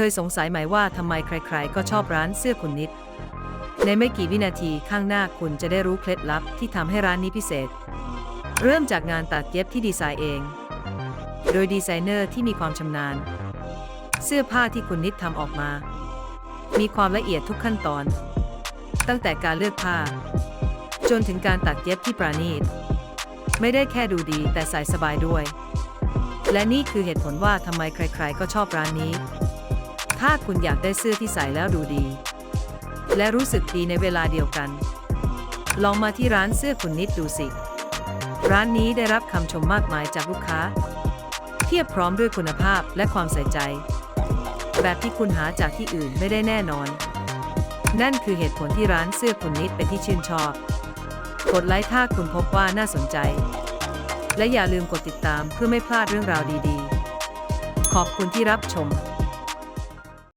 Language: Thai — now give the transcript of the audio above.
คยสงสัยไหมว่าทำไมใครๆ ก็ชอบร้านเสื้อคุณนิด ในไม่กี่วินาทีข้างหน้าคุณจะได้รู้เคล็ดลับที่ทำให้ร้านนี้พิเศษ เริ่มจากงานตัดเย็บที่ดีไซน์เอง โดยดีไซเนอร์ที่มีความชำนาญ เสื้อผ้าที่คุณนิดทำออกมา มีความละเอียดทุกขั้นตอน ตั้งแต่การเลือกผ้า จนถึงการตัดเย็บที่ประณีต ไม่ได้แค่ดูดีแต่ใส่สบายด้วย และนี่คือเหตุผลว่าทำไมใครๆ ก็ชอบร้านนี้ ถ้าคุณอยากได้เสื้อที่ใส่แล้วดูดี และรู้สึกดีในเวลาเดียวกัน ลองมาที่ร้านเสื้อคุณนิดดูสิ ร้านนี้ได้รับคำชมมากมายจากลูกค้า เทียบพร้อมด้วยคุณภาพและความใส่ใจ แบบที่คุณหาจากที่อื่นไม่ได้แน่นอน นั่นคือเหตุผลที่ร้านเสื้อคุณนิดเป็นที่ชื่นชอบ กดไลค์ถ้าคุณพบว่าน่าสนใจ และอย่าลืมกดติดตามเพื่อไม่พลาดเรื่องราวดีๆ ขอบคุณที่รับชม